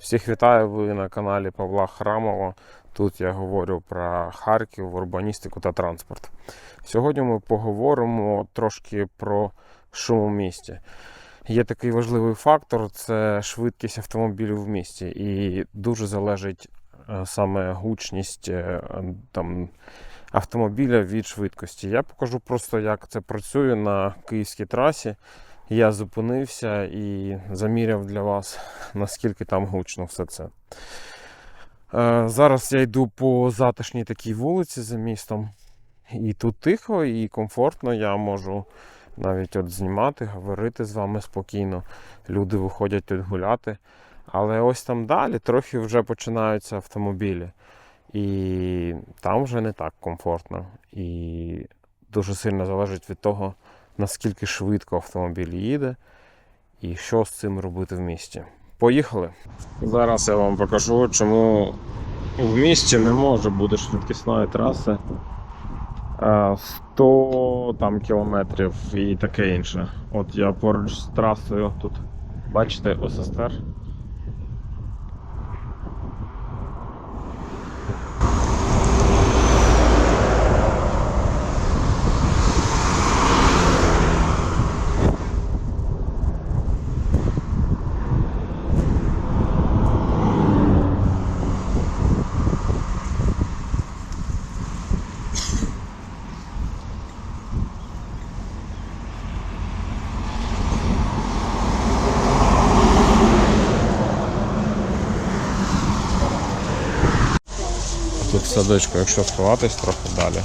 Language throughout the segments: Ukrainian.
Всіх вітаю, ви на каналі Павла Храмова. Тут я говорю про Харків, урбаністику та транспорт. Сьогодні ми поговоримо трошки про шум у місті. Є такий важливий фактор це швидкість автомобілів в місті, і дуже залежить е, саме гучність е, там, автомобіля від швидкості. Я покажу просто, як це працює на київській трасі. Я зупинився і заміряв для вас, наскільки там гучно все це. Е, Зараз я йду по затишній такій вулиці за містом. І тут тихо і комфортно. Я можу навіть от знімати, говорити з вами спокійно. Люди виходять тут гуляти. Але ось там далі трохи вже починаються автомобілі. І там вже не так комфортно. І дуже сильно залежить від того, наскільки швидко автомобіль їде і що з цим робити в місті. Поїхали. Зараз я вам покажу, чому в місті не може бути швидкісної траси е, 100 там, кілометрів і таке інше. От я поруч з трасою тут. Бачите, ОССТР. Тут в садочку, якщо сховатись трохи далі.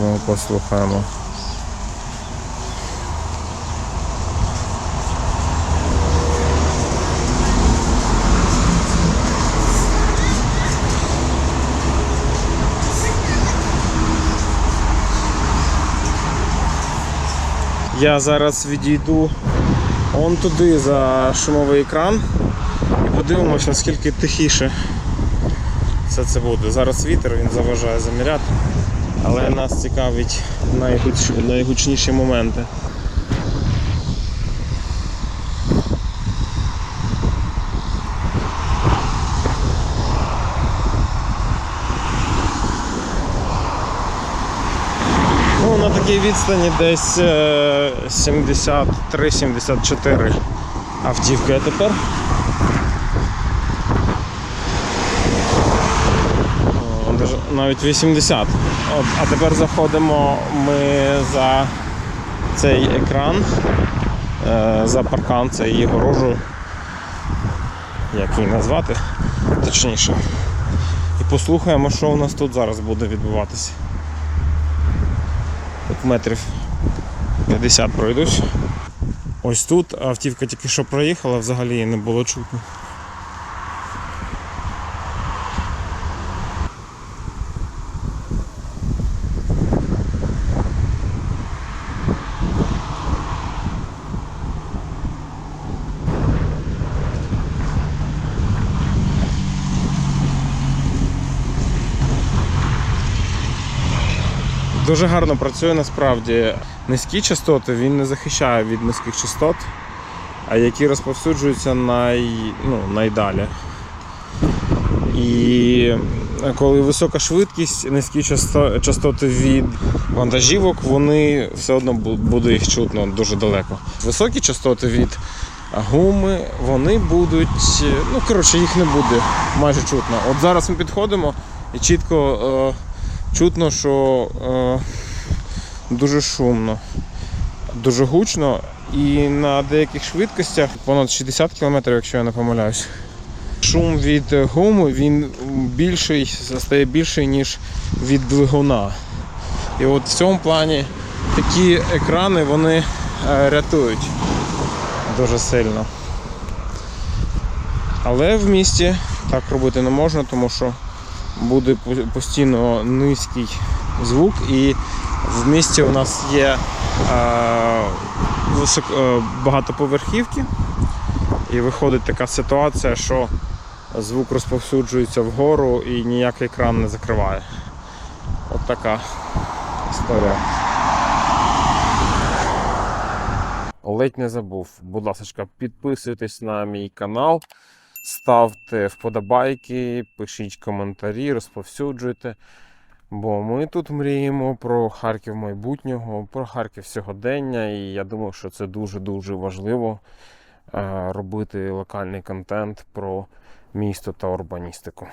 Ми послухаємо. Я зараз відійду он туди за шумовий екран і подивимось, наскільки тихіше все це буде. Зараз вітер, він заважає заміряти. Але нас цікавить найгуч... найгучніші моменти. Ну, на такій відстані десь е, 73-74 автівки. Тепер навіть 80. От, а тепер заходимо ми за цей екран, е, за паркан, це її горожу, як її назвати, точніше. І послухаємо, що у нас тут зараз буде відбуватися. Метрів 50 пройдусь. Ось тут автівка тільки що проїхала, взагалі не було чутно. Дуже гарно працює насправді. Низькі частоти він не захищає від низьких частот, а які розповсюджуються най, ну, найдалі. І коли висока швидкість, низькі частоти від вантажівок, вони все одно бу- буде їх чутно дуже далеко. Високі частоти від гуми, вони будуть. Ну, коротше, їх не буде майже чутно. От зараз ми підходимо і чітко. Чутно, що е, дуже шумно, дуже гучно і на деяких швидкостях понад 60 км, якщо я не помиляюсь. Шум від гуми він більший, стає більший, ніж від двигуна. І от в цьому плані такі екрани вони е, рятують дуже сильно. Але в місті так робити не можна, тому що буде постійно низький звук, і в місті у нас є е, е, багатоповерхівки, і виходить така ситуація, що звук розповсюджується вгору і ніякий екран не закриває. От така історія. Ледь не забув. Будь ласка, підписуйтесь на мій канал. Ставте вподобайки, пишіть коментарі, розповсюджуйте. Бо ми тут мріємо про Харків майбутнього, про Харків сьогодення, і я думаю, що це дуже-дуже важливо е, робити локальний контент про місто та урбаністику.